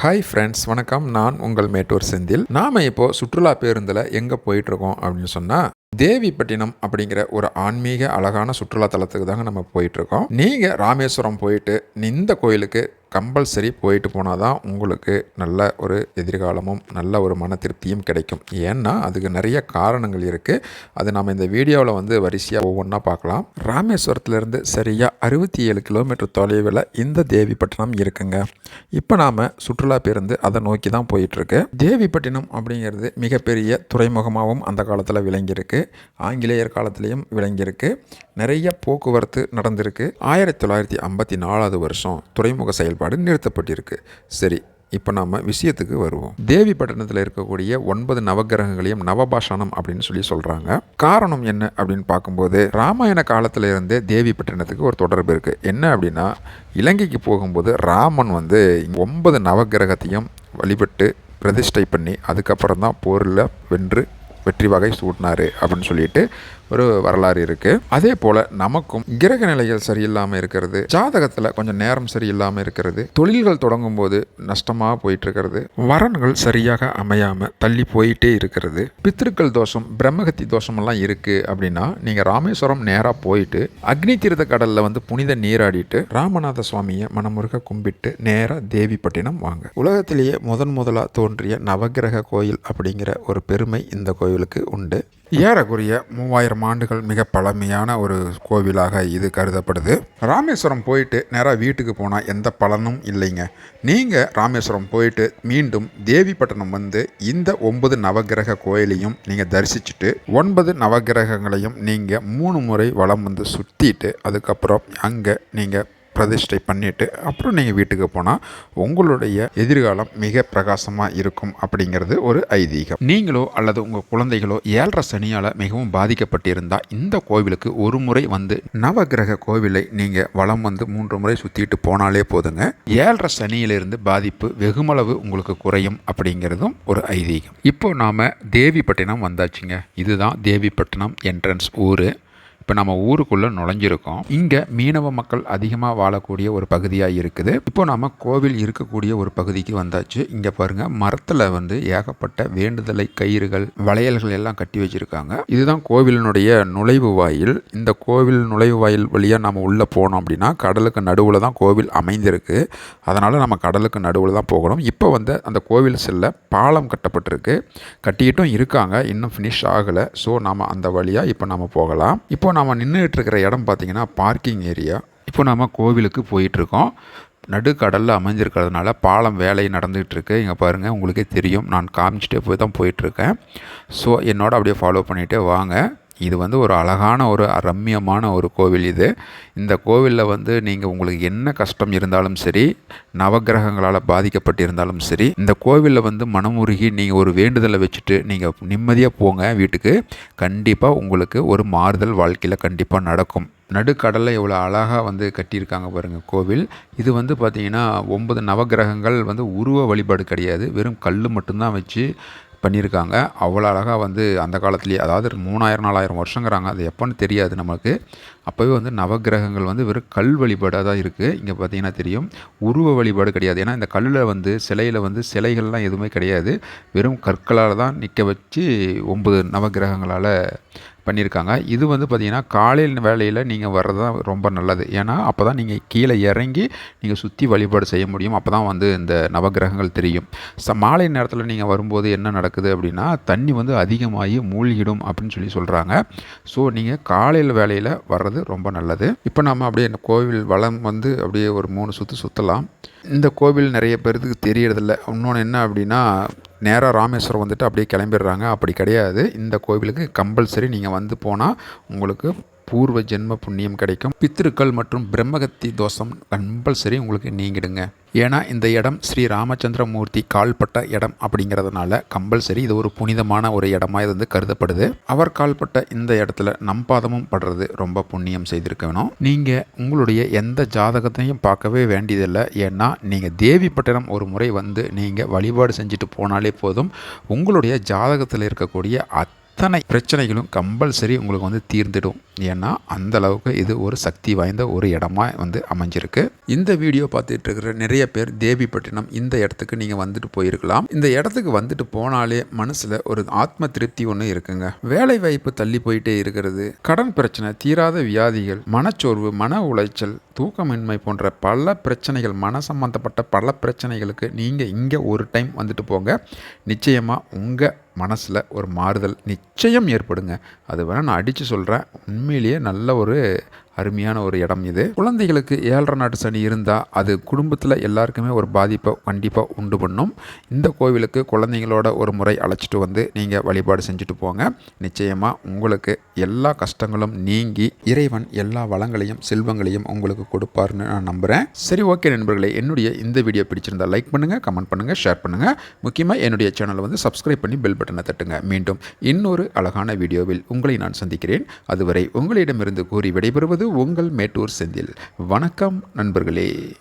Hi friends வணக்கம். நான் உங்கள் மேட்டூர் செந்தில். நாம் இப்போ சுற்றுலா பேருந்தில் எங்கே போயிட்டுருக்கோம் அப்படின்னு சொன்னால் தேவிப்பட்டினம் அப்படிங்கிற ஒரு ஆன்மீக அழகான சுற்றுலா தலத்துக்கு தாங்க நம்ம போயிட்டுருக்கோம். நீங்கள் ராமேஸ்வரம் போயிட்டு இந்த கோயிலுக்கு கம்பல்சரி போயிட்டு போனால் தான் உங்களுக்கு நல்ல ஒரு எதிர்காலமும் நல்ல ஒரு மன திருப்தியும் கிடைக்கும். ஏன்னா அதுக்கு நிறைய காரணங்கள் இருக்குது அது நம்ம இந்த வீடியோவில் வந்து வரிசையாக ஒவ்வொன்றா பார்க்கலாம். ராமேஸ்வரத்துலேருந்து சரியாக அறுபத்தி ஏழு கிலோமீட்டர் தொலைவில் இந்த தேவிப்பட்டினம் இருக்குங்க. இப்போ நாம் சுற்றுலா பேருந்து அதை நோக்கி தான் போயிட்டுருக்கு. தேவிப்பட்டினம் அப்படிங்கிறது மிகப்பெரிய துறைமுகமாகவும் அந்த காலத்தில் விளங்கியிருக்கு. ஆங்கிலேயர் காலத்திலையும் விளங்கியிருக்கு. நிறைய போக்குவரத்து நடந்திருக்கு. ஆயிரத்தி தொள்ளாயிரத்தி ஐம்பத்தி நாலாவது வருஷம் துறைமுக செயல்பாடு நிறுத்தப்பட்டிருக்கு. சரி இப்போ நாம் விஷயத்துக்கு வருவோம். தேவிப்பட்டினத்தில் இருக்கக்கூடிய ஒன்பது நவகிரகங்களையும் நவபாஷானம் அப்படின்னு சொல்லி சொல்கிறாங்க காரணம் என்ன அப்படின்னு பார்க்கும்போது ராமாயண காலத்தில் இருந்தே தேவிப்பட்டினத்துக்கு ஒரு தொடர்பு இருக்குது என்ன அப்படின்னா இலங்கைக்கு போகும்போது ராமன் வந்து ஒன்பது நவகிரகத்தையும் வழிபட்டு பிரதிஷ்டை பண்ணி அதுக்கப்புறம் தான் போரில் வென்று வெற்றி வகை சூட்டினாரு அப்படின்னு சொல்லிட்டு ஒரு வரலாறு இருக்குது அதே போல் நமக்கும் கிரக நிலைகள் சரியில்லாமல் இருக்கிறது ஜாதகத்தில் கொஞ்சம் நேரம் சரியில்லாமல் இருக்கிறது தொழில்கள் தொடங்கும் போது நஷ்டமாக போயிட்டு இருக்கிறது வரன்கள் சரியாக அமையாமல் தள்ளி போயிட்டே இருக்கிறது பித்திருக்கள் தோஷம் பிரம்மகத்தி தோஷமெல்லாம் இருக்குது அப்படின்னா நீங்கள் ராமேஸ்வரம் நேராக போயிட்டு அக்னி தீர்த்த கடலில் வந்து புனித நீராடிட்டு ராமநாத சுவாமியை மனமுருக கும்பிட்டு நேராக தேவிப்பட்டினம் வாங்க. உலகத்திலேயே முதன் முதலாக தோன்றிய நவகிரக கோயில் அப்படிங்கிற ஒரு பெருமை இந்த கோயிலுக்கு உண்டு. ஏறக்குறைய மூவாயிரம் ஆண்டுகள் மிக பழமையான ஒரு கோவிலாக இது கருதப்படுது. ராமேஸ்வரம் போயிட்டு நேராக வீட்டுக்கு போனால் எந்த பலனும் இல்லைங்க. நீங்கள் ராமேஸ்வரம் போயிட்டு மீண்டும் தேவிப்பட்டினம் வந்து இந்த ஒன்பது நவகிரக கோயிலையும் நீங்கள் தரிசிச்சுட்டு ஒன்பது நவகிரகங்களையும் நீங்கள் மூணு முறை வளம் வந்து சுற்றிட்டு அதுக்கப்புறம் அங்கே நீங்கள் பிரதிஷ்டை பண்ணிவிட்டு அப்புறம் நீங்கள் வீட்டுக்கு போனால் உங்களுடைய எதிர்காலம் மிக பிரகாசமாக இருக்கும் அப்படிங்கிறது ஒரு ஐதீகம். நீங்களோ அல்லது உங்கள் குழந்தைகளோ ஏழரை சனியால் மிகவும் பாதிக்கப்பட்டிருந்தால் இந்த கோவிலுக்கு ஒரு முறை வந்து நவகிரக கோவிலை நீங்கள் வளம் வந்து மூன்று முறை சுற்றிட்டு போனாலே போதுங்க. ஏழரை சனியிலிருந்து பாதிப்பு வெகுமளவு உங்களுக்கு குறையும் அப்படிங்கிறதும் ஒரு ஐதீகம். இப்போ நாம் தேவிப்பட்டினம் வந்தாச்சுங்க. இதுதான் தேவிப்பட்டினம் என்ட்ரன்ஸ் ஊர். இப்போ நம்ம ஊருக்குள்ளே நுழைஞ்சிருக்கோம். இங்கே மீனவ மக்கள் அதிகமாக வாழக்கூடிய ஒரு பகுதியாக இருக்குது. இப்போ நம்ம கோவில் இருக்கக்கூடிய ஒரு பகுதிக்கு வந்தாச்சு. இங்கே பாருங்கள் மரத்தில் வந்து ஏகப்பட்ட வேண்டுதலை கயிறுகள் வளையல்கள் எல்லாம் கட்டி வச்சுருக்காங்க. இதுதான் கோவிலினுடைய நுழைவு வாயில். இந்த கோவில் நுழைவு வாயில் வழியாக நம்ம உள்ளே போனோம் அப்படின்னா கடலுக்கு நடுவில் தான் கோவில் அமைந்திருக்கு. அதனால் நம்ம கடலுக்கு நடுவில் தான் போகணும். இப்போ வந்து அந்த கோவில் செல்ல பாலம் கட்டப்பட்டிருக்கு. கட்டிக்கிட்டும் இருக்காங்க. இன்னும் ஃபினிஷ் ஆகலை. ஸோ நாம் அந்த வழியாக இப்போ நம்ம போகலாம். இப்போ நம்ம நின்றுட்டு இருக்கிற இடம் பார்த்திங்கன்னா பார்க்கிங் ஏரியா. இப்போ நம்ம கோவிலுக்கு போயிட்டுருக்கோம். நடுக்கடலில் அமைஞ்சிருக்கிறதுனால பாலம் வேலை நடந்துகிட்ருக்கு இங்கே பாருங்கள் உங்களுக்கே தெரியும். நான் காமிச்சிட்டே போய் தான் போயிட்டுருக்கேன். ஸோ என்னோட அப்படியே ஃபாலோ பண்ணிகிட்டே வாங்க. இது வந்து ஒரு அழகான ஒரு ரம்யமான ஒரு கோவில் இது. இந்த கோவிலில் வந்து நீங்கள் உங்களுக்கு என்ன கஷ்டம் இருந்தாலும் சரி நவகிரகங்களால் பாதிக்கப்பட்டிருந்தாலும் சரி இந்த கோவிலில் வந்து மனமுருகி நீங்கள் ஒரு வேண்டுதலை வச்சுட்டு நீங்கள் நிம்மதியாக போங்க வீட்டுக்கு. கண்டிப்பாக உங்களுக்கு ஒரு மாறுதல் வாழ்க்கையில் கண்டிப்பாக நடக்கும். நடுக்கடலில் எவ்வளோ அழகாக வந்து கட்டியிருக்காங்க பாருங்கள் கோவில். இது வந்து பார்த்திங்கன்னா ஒன்பது நவகிரகங்கள் வந்து உருவ வழிபாடு கிடையாது. வெறும் கல் மட்டும்தான் வச்சு பண்ணியிருக்காங்க. அவ்வளோ அழகாக வந்து அந்த காலத்துலேயே அதாவது மூணாயிரம் நாலாயிரம் வருஷங்கிறாங்க. அது எப்போன்னு தெரியாது நமக்கு. அப்போவே வந்து நவகிரகங்கள் வந்து வெறும் கல் வழிபாடாக தான் இருக்குது இங்கே பார்த்தீங்கன்னா தெரியும். உருவ வழிபாடு கிடையாது. ஏன்னா இந்த கல்லில் வந்து சிலையில் வந்து சிலைகள்லாம் எதுவுமே கிடையாது. வெறும் கற்களால் தான் நிற்க வச்சு ஒம்பது நவகிரகங்களால் பண்ணியிருக்காங்க. இது வந்து பார்த்திங்கன்னா காலையில் வேலையில் நீங்கள் வர்றது தான் ரொம்ப நல்லது. ஏன்னா அப்போ தான் நீங்கள் கீழே இறங்கி நீங்கள் சுற்றி வழிபாடு செய்ய முடியும். அப்போ தான் வந்து இந்த நவகிரகங்கள் தெரியும். ச மாலை நேரத்தில் நீங்கள் வரும்போது என்ன நடக்குது அப்படின்னா தண்ணி வந்து அதிகமாகி மூழ்கிடும் அப்படின்னு சொல்லி சொல்கிறாங்க ஸோ நீங்கள் காலையில் வேலையில் வர்றது ரொம்ப நல்லது. இப்போ நம்ம அப்படியே கோவில் வளம் வந்து அப்படியே ஒரு மூணு சுற்று சுற்றலாம் இந்த கோவில் நிறைய பேருக்கு தெரியறதில்ல. இன்னொன்று என்ன அப்படின்னா நேராக ராமேஸ்வரம் வந்துட்டு அப்படியே கிளம்பிடுறாங்க. அப்படி கிடையாது. இந்த கோவிலுக்கு கம்பல்சரி நீங்கள் வந்து போனால் உங்களுக்கு பூர்வ ஜென்ம புண்ணியம் கிடைக்கும். பித்திருக்கள் மற்றும் பிரம்மகத்தி தோஷம் கம்பல்சரி உங்களுக்கு நீங்கிடுங்க. ஏன்னா இந்த இடம் ஸ்ரீ ராமச்சந்திரமூர்த்தி கால்பட்ட இடம் அப்படிங்கிறதுனால கம்பல்சரி இது ஒரு புனிதமான ஒரு இடமா இது வந்து கருதப்படுது. அவர் கால்பட்ட இந்த இடத்துல நம் பாதமும் படுறது ரொம்ப புண்ணியம் செய்திருக்கணும். நீங்கள் உங்களுடைய எந்த ஜாதகத்தையும் பார்க்கவே வேண்டியதில்லை. ஏன்னா நீங்கள் தேவிப்பட்டினம் ஒரு முறை வந்து நீங்கள் வழிபாடு செஞ்சுட்டு போனாலே போதும் உங்களுடைய ஜாதகத்தில் இருக்கக்கூடிய அத் அத்தனை பிரச்சனைகளும் கம்பல்சரி உங்களுக்கு வந்து தீர்ந்துடும். ஏன்னா அந்த அளவுக்கு இது ஒரு சக்தி வாய்ந்த ஒரு இடமா வந்து அமைஞ்சிருக்கு. இந்த வீடியோ பார்த்துட்டு இருக்கிற நிறைய பேர் தேவிப்பட்டினம் இந்த இடத்துக்கு நீங்கள் வந்துட்டு போயிருக்கலாம். இந்த இடத்துக்கு வந்துட்டு போனாலே மனசில் ஒரு ஆத்ம திருப்தி ஒன்று இருக்குங்க. வேலை வாய்ப்பு தள்ளி போயிட்டே இருக்கிறது கடன் பிரச்சனை தீராத வியாதிகள் மனச்சோர்வு மன உளைச்சல் தூக்கமின்மை போன்ற பல பிரச்சனைகள் மன சம்பந்தப்பட்ட பல பிரச்சனைகளுக்கு நீங்கள் இங்கே ஒரு டைம் வந்துட்டு போங்க. நிச்சயமாக உங்கள் மனசில் ஒரு மாறுதல் நிச்சயம் ஏற்படுங்க. அது வேணால் நான் அடித்து சொல்கிறேன் உண்மையிலேயே நல்ல ஒரு அருமையான ஒரு இடம் இது. குழந்தைகளுக்கு ஏழரை நாட்டு சனி இருந்தால் அது குடும்பத்தில் எல்லாருக்குமே ஒரு பாதிப்பை கண்டிப்பாக உண்டு பண்ணும். இந்த கோவிலுக்கு குழந்தைங்களோட ஒரு முறை அழைச்சிட்டு வந்து நீங்கள் வழிபாடு செஞ்சுட்டு போங்க. நிச்சயமாக உங்களுக்கு எல்லா கஷ்டங்களும் நீங்கி இறைவன் எல்லா வளங்களையும் செல்வங்களையும் உங்களுக்கு கொடுப்பார்னு நான் நம்புகிறேன் சரி ஓகே நண்பர்களே என்னுடைய இந்த வீடியோ பிடிச்சிருந்தால் லைக் பண்ணுங்கள் கமெண்ட் பண்ணுங்கள் ஷேர் பண்ணுங்கள் முக்கியமாக என்னுடைய சேனலை வந்து சப்ஸ்கிரைப் பண்ணி பெல் பட்டனை தட்டுங்க. மீண்டும் இன்னொரு அழகான வீடியோவில் உங்களை நான் சந்திக்கிறேன். அதுவரை உங்களிடமிருந்து கூறி விடைபெறுவது உங்கள் மேட்டூர் செந்தில். வணக்கம் நண்பர்களே.